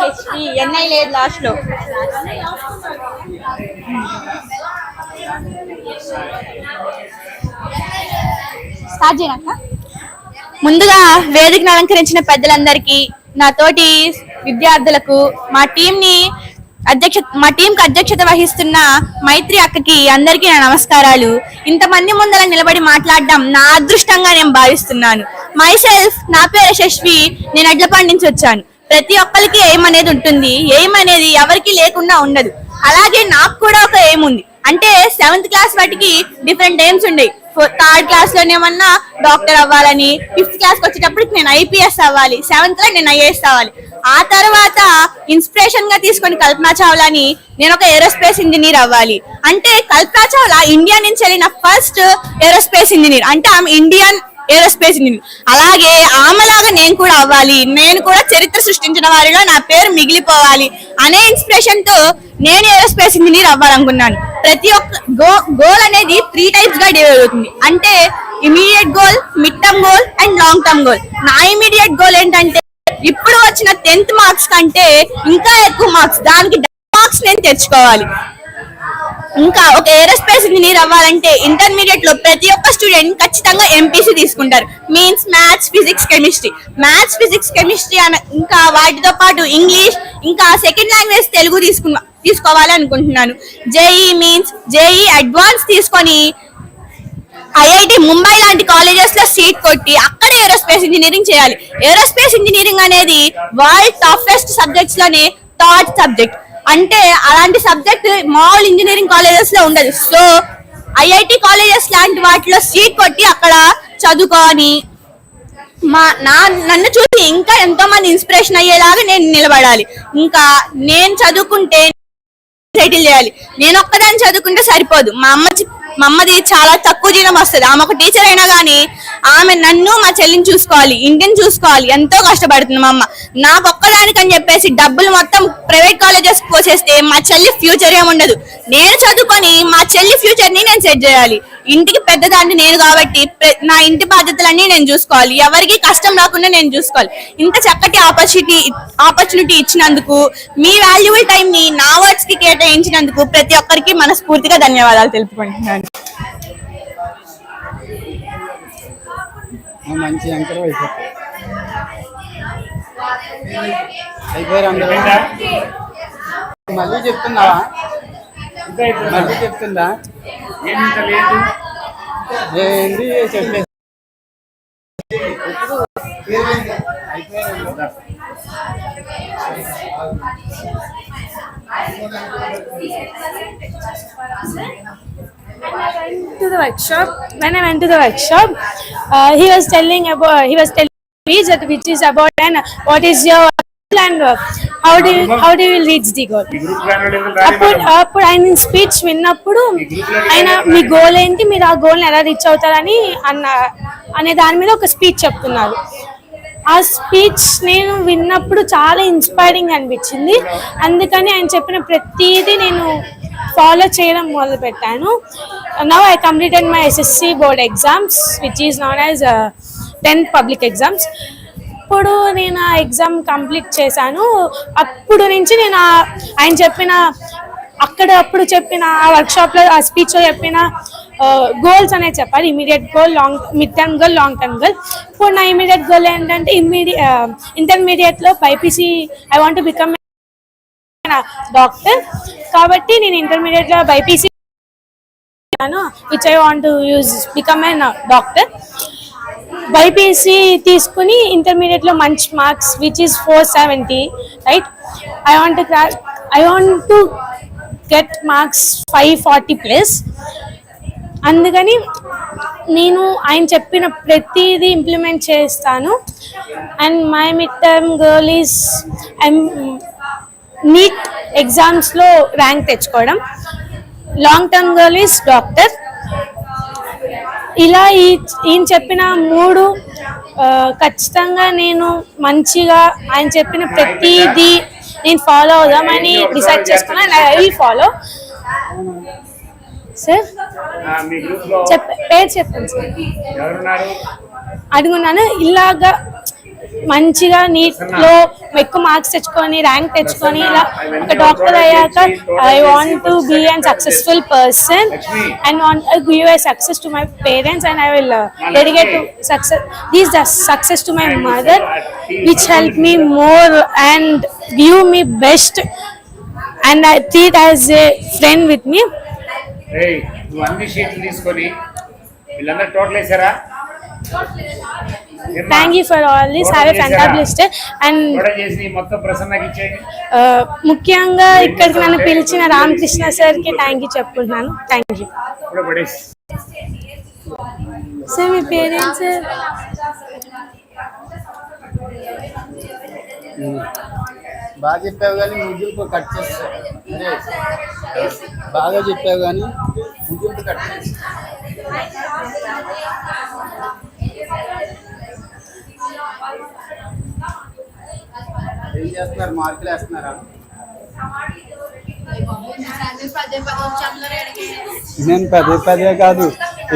HP NI లేదు లాస్ట్లో start చేయనక్క ముందుగా వేదికను అలంకరించిన పెద్దలందరికీ నా తోటి విద్యార్థులకు మా టీం ని అధ్యక్ష మా టీంకి అధ్యక్షత వహిస్తున్న మైత్రి అక్కకి అందరికీ నా నమస్కారాలు. ఇంతమంది ముందర నిలబడి మాట్లాడడం నా అదృష్టంగా నేను భావిస్తున్నాను. మై సెల్ఫ్ నా పేరు యశస్వి నేను అడ్లపాడి నుంచి వచ్చాను. ప్రతి ఒక్కరికి ఎయిమ్ అనేది ఉంటుంది. ఎయిమ్ అనేది ఎవరికి లేకుండా ఉండదు. అలాగే నాకు కూడా ఒక ఎయిమ్ ఉంది. అంటే సెవెంత్ క్లాస్ వాటికి డిఫరెంట్ ఎయిమ్స్ ఉండేవి. థర్డ్ క్లాస్ లోనేమన్నా డాక్టర్ అవ్వాలని ఫిఫ్త్ క్లాస్కి వచ్చేటప్పటికి నేను ఐపీఎస్ అవ్వాలి. సెవెంత్లో నేను ఐఏఎస్ అవ్వాలి. ఆ తర్వాత ఇన్స్పిరేషన్గా తీసుకొని కల్పనా చావ్లాని నేను ఒక ఏరోస్పేస్ ఇంజనీర్ అవ్వాలి. అంటే కల్పనా చావ్లా ఇండియా నుంచి వెళ్ళిన ఫస్ట్ ఏరోస్పేస్ ఇంజనీర్ అంటే ఆమె ఇండియన్ ఏరోస్పేస్ ఇంజనీర్. అలాగే ఆమెలాగా నేను కూడా అవ్వాలి. నేను కూడా చరిత్ర సృష్టించిన వారిలో నా పేరు మిగిలిపోవాలి అనే ఇన్స్పిరేషన్తో నేను ఏరోస్పేస్ ఇంజనీర్ అవ్వాలనుకున్నాను. ప్రతి ఒక్క గో గోల్ అనేది త్రీ టైప్స్గా డివైడ్ అవుతుంది. అంటే immediate goal mid term goal and long term goal నా ఇమీడియట్ గోల్ ఏంటంటే ఇప్పుడు వచ్చిన టెన్త్ మార్క్స్ కంటే ఇంకా ఎక్కువ మార్క్స్ దానికి మార్క్స్ నేను తెచ్చుకోవాలి. ఇంకా ఒక ఏరోస్పేస్ ఇంజనీర్ అవ్వాలంటే ఇంటర్మీడియట్లో ప్రతి ఒక్క స్టూడెంట్ ఖచ్చితంగా ఎంపీసీ తీసుకుంటారు. Means maths physics chemistry maths physics chemistry అన ఇంకా వాటితో పాటు ఇంగ్లీష్ ఇంకా సెకండ్ లాంగ్వేజ్ తెలుగు తీసుకున్నా తీసుకోవాలి అనుకుంటున్నాను జేఈ మీన్స్ జేఈ అడ్వాన్స్ తీసుకొని ఐఐటి ముంబై లాంటి కాలేజెస్లో సీట్ కొట్టి అక్కడ ఏరోస్పేస్ ఇంజనీరింగ్ చేయాలి. ఏరోస్పేస్ ఇంజనీరింగ్ అనేది వరల్డ్ టఫెస్ట్ సబ్జెక్ట్స్లోనే థర్డ్ సబ్జెక్ట్ అంటే అలాంటి సబ్జెక్ట్ మామూలు ఇంజనీరింగ్ కాలేజెస్లో ఉండదు. సో ఐఐటి కాలేజెస్ లాంటి వాటిలో సీట్ కొట్టి అక్కడ చదువుకొని మా నా నన్ను చూసి ఇంకా ఎంతో మంది ఇన్స్పిరేషన్ అయ్యేలాగా నేను నిలబడాలి. ఇంకా నేను చదువుకుంటే సెటిల్ చేయాలి. నేను ఒక్కదాన్ని చదువుకుంటే సరిపోదు. మా అమ్మ మా అమ్మది చాలా తక్కువ జీతం వస్తుంది. ఆమె ఒక టీచర్ అయినా కానీ ఆమె నన్ను మా చెల్లిని చూసుకోవాలి ఇంటిని చూసుకోవాలి. ఎంతో కష్టపడుతుంది మా అమ్మ. నాకు ఒక్కదానికని చెప్పేసి డబ్బులు మొత్తం ప్రైవేట్ కాలేజెస్ పోసేస్తే మా చెల్లి ఫ్యూచర్ ఏముండదు. నేను చదువుకొని మా చెల్లి ఫ్యూచర్ని నేను సెట్ చేయాలి. ఇంటికి పెద్దదాన్ని నేను కాబట్టి నా ఇంటి బాధ్యతలన్నీ నేను చూసుకోవాలి. ఎవరికి కష్టం రాకుండా నేను చూసుకోవాలి. ఇంత చక్కటి ఆపర్చునిటీ ఆపర్చునిటీ ఇచ్చినందుకు మీ వాల్యుబుల్ టైం ని నా వర్డ్స్కి కేటాయించినందుకు ప్రతి ఒక్కరికి మనస్ఫూర్తిగా ధన్యవాదాలు తెలుపుకుంటున్నాను. మంచి అయిపోతుంది అయిపోయారు అందరూ. మళ్ళీ చెప్తున్నావా? మళ్ళీ చెప్తుందా ఏంటి to the workshop when i went to the workshop uh, he was telling about he was telling me that which is about and what is your and uh, how do you, how do you reach the goal? అప్పుడు. అప్పుడు ఆయన speech విన్నప్పుడు ఆయన మీ goal ఏంటి మీరు ఆ గోల్ని ఎలా reach అవుతారని అన్న అనే దాని మీద ఒక స్పీచ్ చెప్తున్నారు. ఆ స్పీచ్ నేను విన్నప్పుడు చాలా ఇన్స్పైరింగ్ అనిపించింది. అందుకని ఆయన చెప్పిన ప్రతిదీ నేను ఫాలో చేయడం మొదలు పెట్టాను now I completed my SSC board exams which is known as tenth public exams అప్పుడు నేను ఆ ఎగ్జామ్ కంప్లీట్ చేశాను. అప్పుడు నుంచి నేను ఆయన చెప్పిన అక్కడ అప్పుడు చెప్పిన ఆ వర్క్షాప్లో ఆ స్పీచ్లో చెప్పిన గోల్స్ అనేది చెప్పాలి. Immediate goal long mid term goal long term goal ఇప్పుడు నా ఇమీడియట్ గోల్ ఏంటంటే ఇమ్మీడియట్ ఇంటర్మీడియట్లో BiPC I want become doctor కాబట్టి నేను ఇంటర్మీడియట్లో BiPC which I want use become an doctor BiPC తీసుకుని ఇంటర్మీడియట్లో మంచి marks which is four seventy right I want I want to get marks five forty plus అందుకని నేను ఆయన చెప్పిన ప్రతిదీ ఇంప్లిమెంట్ చేస్తాను. And my mid term girl is NEET ఎగ్జామ్స్లో ర్యాంక్ తెచ్చుకోవడం. Long term girl is doctor ఇలా ఈ ఈయన చెప్పిన మూడు ఖచ్చితంగా నేను మంచిగా ఆయన చెప్పిన ప్రతిదీ నేను ఫాలో అవుదామని డిసైడ్ చేసుకున్నాను ఐ విల్ ఫాలో సార్ చెప్ప పేరు చెప్పండి సార్ అడుగున్నాను. ఇలాగా మంచిగా నీట్లో ఎక్కువ మార్క్స్ తెచ్చుకొని ర్యాంక్ తెచ్చుకొని ఇలా ఒక డాక్టర్ అయ్యాక I want to be and successful person and want give I success to my parents and I will dedicate to success these the success to my mother which help me more and give me best and I treat as a friend with me నువ్వు అన్ని షీట్లు తీసుకొని వీళ్ళందరూ total వేసారా? Thank you for all this have a fantastic and ముఖ్యంగా ఇక్కడికి నన్ను పిలిచిన రామకృష్ణ సార్కి థ్యాంక్ యూ చెప్పుకుంటున్నాను. థ్యాంక్ యూ సార్ మీ పేరెంట్స్ బాగా చెప్పావు కానీ ముగింపు కట్ చేస్తా. బాగా చెప్పావు కానీ ముగింపు కట్ చేస్తా. ఏం చేస్తున్నారు? మార్కులు వేస్తున్నారా? నేను పదే పదే కాదు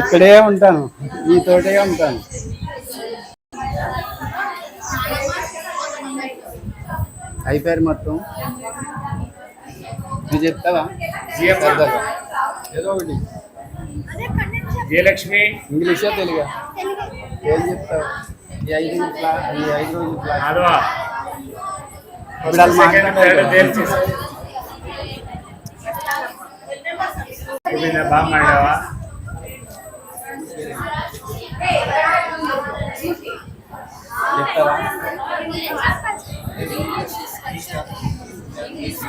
ఇక్కడే ఉంటాను మీతోటే ఉంటాను. అయిపోయారు మొత్తం? నువ్వు చెప్తావా. ఏదో ఒకటి జయలక్ష్మి ఇంగ్లీషా తెలుగా ఏం చెప్తావు? ఈ ఐదు క్లా ఈ ఐదు రోజులు క్లాస్ మాధవ ఇప్పుడు వాళ్ళు సెకండ్ థర్డ్ మాట్లాడారు తేల్చేసి గోవింద బాగా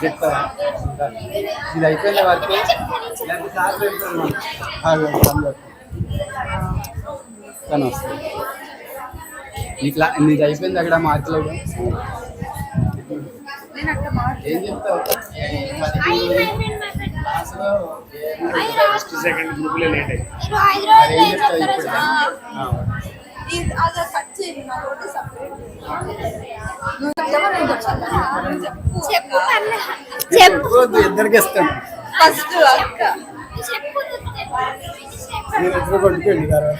చెప్తావా? ఇది అయిపోయిన వరకు? సార్లు చెప్తాను వస్తుంది. అయిపోయింది అక్కడ మార్కులు. ఏం చెప్తావు ఫస్ట్ సెకండ్ లేట్ మరి చెప్తావు ఇప్పుడు ఆ. చెప్పొద్దు, ఇద్దరికి ఇస్తాను మీరు ఇద్దరు కొట్టుకోండి తర్వాత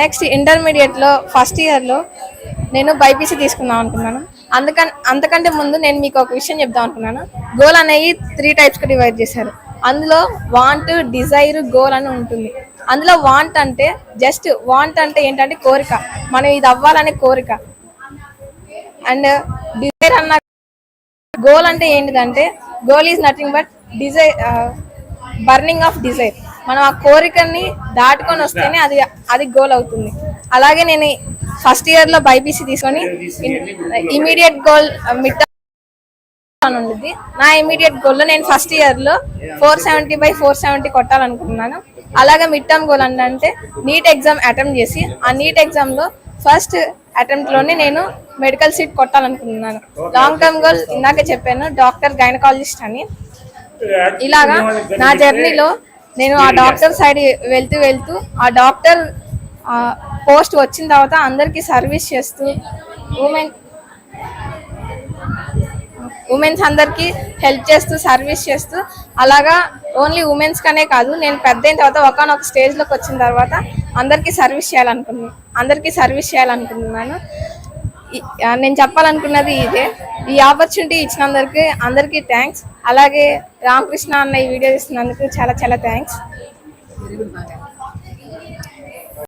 నెక్స్ట్ ఇంటర్మీడియట్లో ఫస్ట్ ఇయర్లో నేను బైపీసీ తీసుకుందాం అనుకున్నాను. అందుకని అంతకంటే ముందు నేను మీకు ఒక విషయం చెప్దాం అనుకున్నాను. గోల్ అనేవి త్రీ టైప్స్గా డివైడ్ చేశారు. అందులో వాంట్ డిజైర్ గోల్ అని ఉంటుంది. అందులో వాంట్ అంటే జస్ట్ వాంట్ అంటే ఏంటంటే కోరిక. మనం ఇది అవ్వాలనే కోరిక. అండ్ డిజైర్ అన్న గోల్ అంటే ఏంటిదంటే goal is nothing but desire burning of desire మనం ఆ కోరికని దాటుకొని వస్తేనే అది అది గోల్ అవుతుంది. అలాగే నేను ఫస్ట్ ఇయర్లో బైపీసీ తీసుకొని ఇమీడియట్ గోల్ మిడ్ ఉండిద్ది. నా ఇమీడియట్ గోల్లో నేను ఫస్ట్ ఇయర్లో four seventy by four seventy కొట్టాలనుకుంటున్నాను అలాగే మిడ్ టర్మ్ గోల్ అంటే నీట్ ఎగ్జామ్ అటెంప్ట్ చేసి ఆ నీట్ ఎగ్జామ్లో ఫస్ట్ అటెంప్ట్లోనే నేను మెడికల్ సీట్ కొట్టాలనుకుంటున్నాను లాంగ్ టర్మ్ గోల్ ఇందాక చెప్పాను డాక్టర్ గైనకాలజిస్ట్ అని. ఇలాగా నా జర్నీలో నేను ఆ డాక్టర్ సైడ్ వెళ్తూ వెళ్తూ ఆ డాక్టర్ పోస్ట్ వచ్చిన తర్వాత అందరికీ సర్వీస్ చేస్తూ ఉమెన్ ఉమెన్స్ అందరికీ హెల్ప్ చేస్తూ సర్వీస్ చేస్తూ అలాగా ఓన్లీ ఉమెన్స్ కనే కాదు నేను పెద్ద అయిన తర్వాత ఒకనొక స్టేజ్లోకి వచ్చిన తర్వాత అందరికీ సర్వీస్ చేయాలనుకున్నాను అందరికీ సర్వీస్ చేయాలనుకుంటున్నాను. నేను చెప్పాలనుకున్నది ఇదే. ఈ ఆపర్చునిటీ ఇచ్చినందరికి అందరికీ థ్యాంక్స్ అలాగే రామకృష్ణ అన్న ఈ వీడియో చేసినందుకు చాలా చాలా థ్యాంక్స్